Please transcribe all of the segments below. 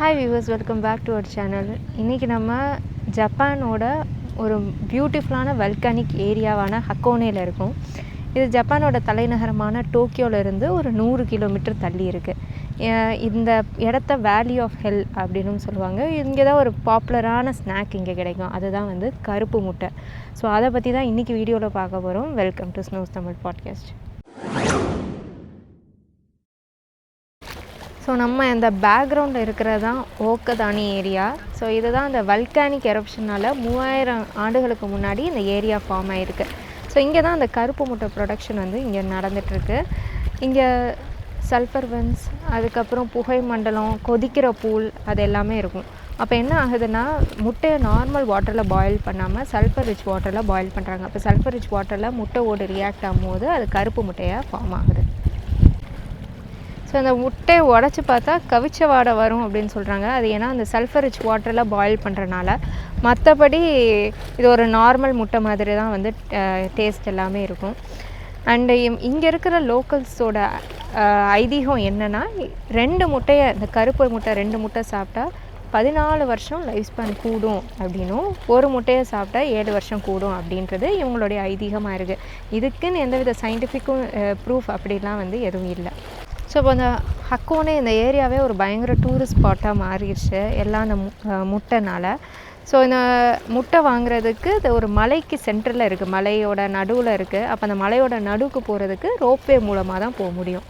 Hi viewers welcome back to our channel இன்றைக்கி நம்ம ஜப்பானோட ஒரு பியூட்டிஃபுல்லான வல்கானிக் ஏரியாவான ஹக்கோனேல இருக்கும். இது ஜப்பானோட தலைநகரமான டோக்கியோலேருந்து ஒரு நூறு கிலோமீட்டர் தள்ளி இருக்குது இந்த இடத்த வேலி ஆஃப் ஹெல் அப்படின்னு சொல்லுவாங்க. இங்கே தான் ஒரு பாப்புலரான ஸ்நாக் இங்கே கிடைக்கும். அதுதான் வந்து கருப்பு முட்டை. ஸோ அதை பற்றி தான் இன்றைக்கி வீடியோவில் பார்க்க போகிறோம் welcome to snows Tamil podcast so நம்ம இந்த பேக்ரவுண்டில் இருக்கிறது தான் ஓக்கதானி ஏரியா ஸோ இதுதான் இந்த வல்கானிக் எரப்ஷனால் மூவாயிரம் ஆண்டுகளுக்கு முன்னாடி இந்த ஏரியா ஃபார்ம் ஆகிருக்கு ஸோ இங்கே தான் அந்த கருப்பு முட்டை ப்ரொடக்ஷன் வந்து இங்கே நடந்துகிட்ருக்கு இங்கே சல்ஃபர் வென்ஸ் அதுக்கப்புறம் புகை மண்டலம் கொதிக்கிற பூல் அது எல்லாமே இருக்கும். அப்போ என்ன ஆகுதுன்னா முட்டையை நார்மல் வாட்டரில் பாயில் பண்ணாமல் சல்ஃபர் ரிச் வாட்டரில் பாயில் பண்ணுறாங்க அப்போ சல்ஃபர் ரிச் வாட்டரில் முட்டை ஓடு ரியாக்ட் ஆகும்போது அது கருப்பு முட்டையாக ஃபார்ம் ஆகுது. அந்த முட்டையை உடச்சி பார்த்தா கவிச்ச வாடை வரும் அப்படின்னு சொல்கிறாங்க அது ஏன்னா அந்த சல்ஃபர் ரிச் வாட்டரில் பாயில் பண்ணுறனால மற்றபடி இது ஒரு நார்மல் முட்டை மாதிரி தான் வந்து டேஸ்ட் எல்லாமே இருக்கும். அண்டு இங்கே இருக்கிற லோக்கல்ஸோட ஐதீகம் என்னென்னா ரெண்டு முட்டையை இந்த கருப்பு முட்டை ரெண்டு முட்டை சாப்பிட்டா பதினாலு வருஷம் லைஃப் ஸ்பேன் கூடும் அப்படின்னும் ஒரு முட்டையை சாப்பிட்டா ஏழு வருஷம் கூடும் அப்படின்றது இவங்களுடைய ஐதீகமாக இருக்குது இதுக்குன்னு எந்தவித சயின்டிஃபிக்கும் ப்ரூஃப் அப்படிலாம் வந்து எதுவும் இல்லை. ஸோ இப்போ ஹக்கோனே இந்த ஏரியாவே ஒரு பயங்கர டூரிஸ்ட் ஸ்பாட்டாக மாறிடுச்சு. எல்லாம் அந்த மு முட்டைனால். ஸோ இந்த முட்டை வாங்குறதுக்கு இது ஒரு மலைக்கு சென்டரில் இருக்குது மலையோட நடுவில் இருக்குது அப்போ அந்த மலையோட நடுவுக்கு போகிறதுக்கு ரோப்வே மூலமாக தான் போக முடியும்.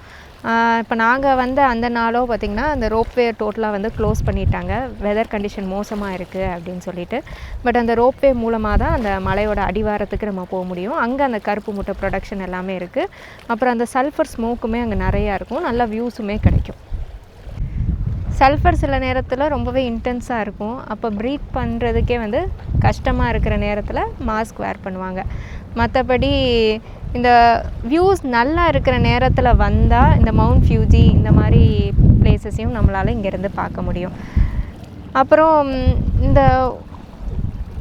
இப்போ நாங்கள் வந்து அந்த நாளோ பார்த்திங்கன்னா அந்த ரோப்வே டோட்டலாக வந்து க்ளோஸ் பண்ணிட்டாங்க. வெதர் கண்டிஷன் மோசமாக இருக்குது அப்படின்னு சொல்லிட்டு. பட் அந்த ரோப்வே மூலமாக தான் அந்த மலையோட அடிவாரத்துக்கு நம்ம போக முடியும். அங்கே அந்த கருப்பு முட்டை ப்ரொடக்ஷன் எல்லாமே இருக்குது அப்புறம் அந்த சல்ஃபர் ஸ்மோக்குமே அங்கே நிறையா இருக்கும். நல்ல வியூஸுமே கிடைக்கும். சல்ஃபர் சில நேரத்தில் ரொம்பவே இன்டென்ஸாக இருக்கும். அப்போ ப்ரீத் பண்ணுறதுக்கே வந்து கஷ்டமாக இருக்கிற நேரத்தில் மாஸ்க் வேர் பண்ணுவாங்க. மற்றபடி இந்த வியூஸ் நல்லா இருக்கிற நேரத்தில் வந்தால் இந்த மவுண்ட் ஃபியூஜி இந்த மாதிரி பிளேசஸையும் நம்மளால் இங்கேருந்து பார்க்க முடியும். அப்புறம் இந்த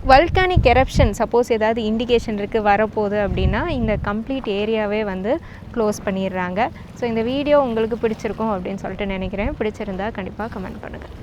வல்கானிக் எரப்ஷன் சப்போஸ் ஏதாவது இண்டிகேஷன் இருக்குது வரப்போகுது அப்படின்னா இந்த கம்ப்ளீட் ஏரியாவே வந்து க்ளோஸ் பண்ணிடுறாங்க. ஸோ இந்த வீடியோ உங்களுக்கு பிடிச்சிருக்கும் அப்படின்னு சொல்லிட்டு நினைக்கிறேன். பிடிச்சிருந்தா கண்டிப்பாக கமெண்ட் பண்ணுங்கள்